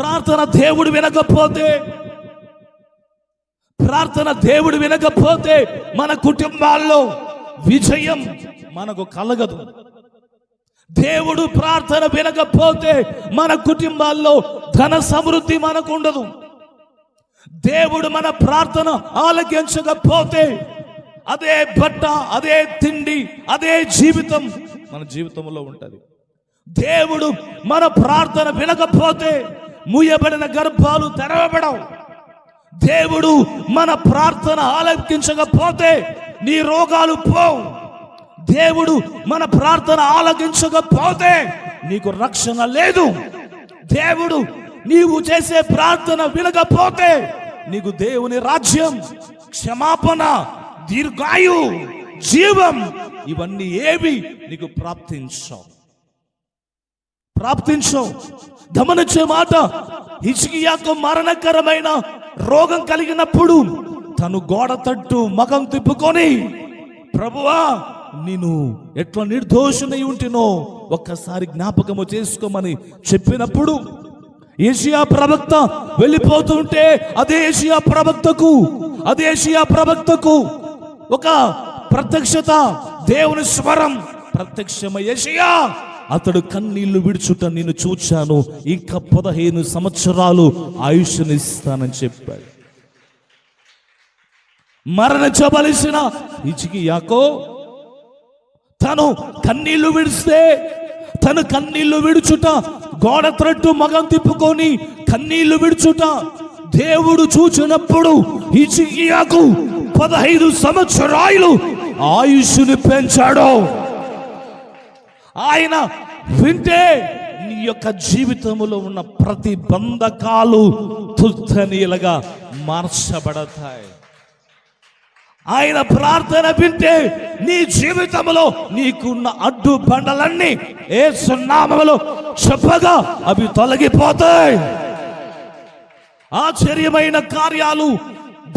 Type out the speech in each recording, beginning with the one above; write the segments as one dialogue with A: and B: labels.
A: ప్రార్థన దేవుడు వినకపోతే ప్రార్థన దేవుడు వినకపోతే మన కుటుంబాల్లో విజయం మనకు కలగదు. దేవుడు ప్రార్థన వినకపోతే మన కుటుంబాల్లో ధన సమృద్ధి మనకు ఉండదు దేవుడు మన ప్రార్థన ఆలకించకపోతే అదే బట్ట అదే తిండి అదే జీవితం మన జీవితంలో ఉంటది. దేవుడు మన ప్రార్థన వినకపోతే మూయబడిన గర్భాలు తెరవబడవు. దేవుడు మన ప్రార్థన ఆలకించకపోతే నీ రోగాలు పోవు. దేవుడు మన ప్రార్థన ఆలకించకపోతే నీకు రక్షణ లేదు. దేవుడు నీవు చేసే ప్రార్థన వినకపోతే నీకు దేవుని రాజ్యం క్షమాపణ దీర్ఘాయు జీవం ఇవన్నీ ఏవి నీకు ప్రాప్తించవు. ప్రాప్తించవు. గమనించే మాట. హిజ్కియాకు మరణకరమైన రోగం కలిగినప్పుడు తను గోడ తట్టు మగం తిప్పుకొని ప్రభువా నేను ఎట్లా నిర్దోషునై ఉంటినో ఒక్కసారి జ్ఞాపకము చేసుకోమని చెప్పినప్పుడు ఏషియా ప్రవక్త వెళ్ళిపోతుంటే అదే ఏషియా ప్రవక్తకు అదే ఏషియా ప్రవక్తకు ఒక ప్రత్యక్షత దేవుని స్వరం ప్రత్యక్షమయ్యా అతడు కన్నీళ్ళు విడుచుట నేను చూచాను. ఇంకా పదహేను సంవత్సరాలు ఆయుష్నిస్తానని చెప్పాడు. మరణించవలసిన ఇచికి యాకో తను కన్నీళ్ళు విడిస్తే తను కన్నీళ్ళు విడుచుట గోడ త్రట్టు మగం తిప్పుకొని కన్నీళ్ళు విడుచుట దేవుడు చూచినప్పుడు ఇచికియాకు పదహైదు సంవత్సరాలు ఆయుష్ని పెంచాడు. ఆయన వింటే నీ యొక్క జీవితంలో ఉన్న ప్రతి బంధకాలు తుల్తనీలుగా మార్చబడతాయి. ఆయన ప్రార్థన వింటే నీ జీవితంలో నీకున్న అడ్డు బండలన్నీ ఏ సున్నామలో చెప్పగా అవి తొలగిపోతాయి. ఆశ్చర్యమైన కార్యాలు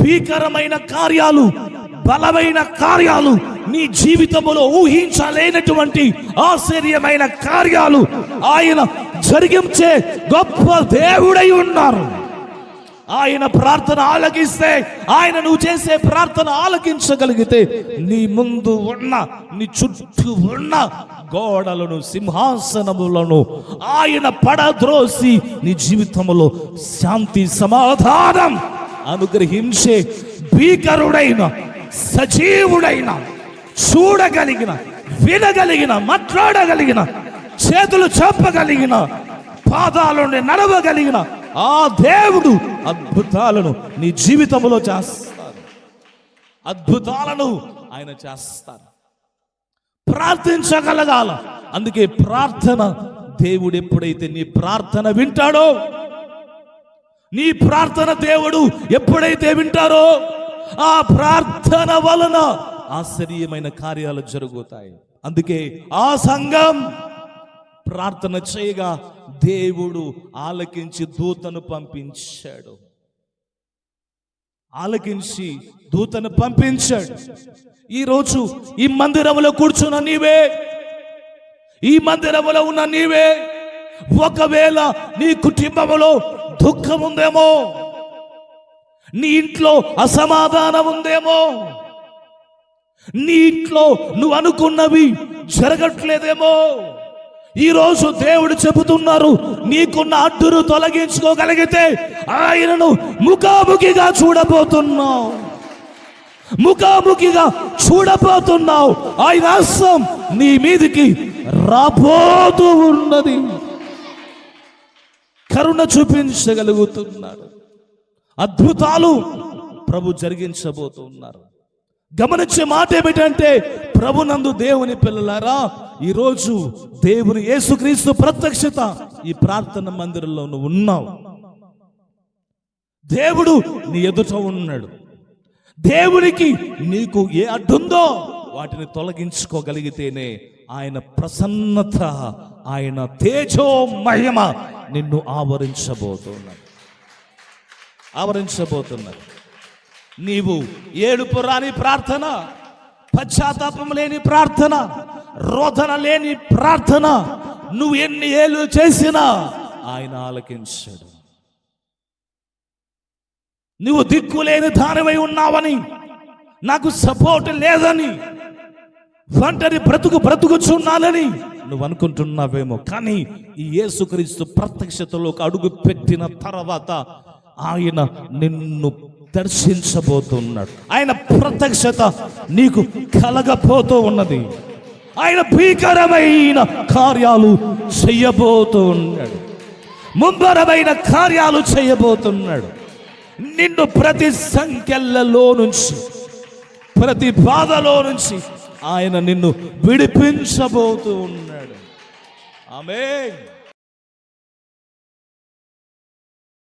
A: భీకరమైన కార్యాలు బలమైన కార్యాలు నీ జీవితంలో ఊహించలేనటువంటి ఆశ్చర్యమైన కార్యాలు ఆయన జరిగించే గొప్ప దేవుడై ఉన్నారు. ఆయన ప్రార్థన ఆలకిస్తే ఆయన నువ్వు చేసే ప్రార్థన ఆలకించగలిగితే నీ ముందు ఉన్న నీ చుట్టూ ఉన్న గోడలను సింహాసనములను ఆయన పడద్రోసి నీ జీవితంలో శాంతి సమాధానం అనుగ్రహించే భీకరుడైన సజీవుడైన చూడగలిగిన వినగలిగిన మాట్లాడగలిగిన చేతులు చెప్పగలిగిన పాదాలను నడవగలిగిన ఆ దేవుడు అద్భుతాలను నీ జీవితంలో చేస్తారు అద్భుతాలను ఆయన చేస్తాడు. ప్రార్థించగలగాల. అందుకే ప్రార్థన దేవుడు ఎప్పుడైతే నీ ప్రార్థన వింటాడో నీ ప్రార్థన దేవుడు ఎప్పుడైతే వింటారో ఆ ప్రార్థన వలన ఆశ్చర్యమైన కార్యాలు జరుగుతాయి. అందుకే ఆ సంఘం ప్రార్థన చేయగా దేవుడు ఆలకించి దూతను పంపించాడు. ఆలకించి దూతను పంపించాడు. ఈరోజు ఈ మందిరంలో కూర్చున్న నీవే ఈ మందిరంలో ఉన్న నీవే ఒకవేళ నీ కుటుంబంలో దుఃఖం ఉందేమో నీ ఇంట్లో అసమాధానం ఉందేమో? నీ ఇంట్లో నువ్వు అనుకున్నవి జరగట్లేదేమో? ఈ రోజు దేవుడు చెబుతున్నారు నీకున్న అడ్డును తొలగించుకోగలిగితే ఆయనను ముఖాముఖిగా చూడబోతున్నావు. ముఖాముఖిగా చూడబోతున్నావు. ఆయన హస్తం నీ మీదికి రాబోతూ ఉన్నది. కరుణ చూపించగలుగుతున్నాడు. అద్భుతాలు ప్రభు జరిగించబోతున్నారు గమనించే మాట ఏమిటంటే ప్రభునందు దేవుని పిల్లలారా ఈరోజు దేవుని యేసుక్రీస్తు ప్రత్యక్షత ఈ ప్రార్థన మందిరంలో నువ్వు ఉన్నావు. దేవుడు నీ ఎదుట ఉన్నాడు. దేవునికి నీకు ఏ అడ్డుందో వాటిని తొలగించుకోగలిగితేనే ఆయన ప్రసన్నత ఆయన తేజో మహిమ నిన్ను ఆవరించబోతున్నాడు ఆవరించబోతున్నది. నీవు ఏడుపు రాని ప్రార్థన పశ్చాత్తాపం లేని ప్రార్థన రోధన లేని ప్రార్థన నువ్వు ఎన్ని ఏళ్ళు చేసినా ఆయన ఆలకించాడు. నువ్వు దిక్కులేని దానివై ఉన్నావని నాకు సపోర్ట్ లేదని ఒంటరి బ్రతుకు బ్రతుకుచున్నానని నువ్వు అనుకుంటున్నావేమో. కానీ ఈ యేసుక్రీస్తు ప్రత్యక్షతలోకి అడుగు పెట్టిన తర్వాత ఆయన నిన్ను దర్శించబోతున్నాడు. ఆయన ప్రత్యక్షత నీకు కలగపోతూ ఉన్నది. ఆయన భీకరమైన కార్యాలు చేయబోతూ ఉన్నాడు. ముంబరమైన కార్యాలు చేయబోతున్నాడు. నిన్ను ప్రతి సంఖ్యలలో నుంచి ప్రతి బాధలో నుంచి ఆయన నిన్ను విడిపించబోతూ ఉన్నాడు. ఆమె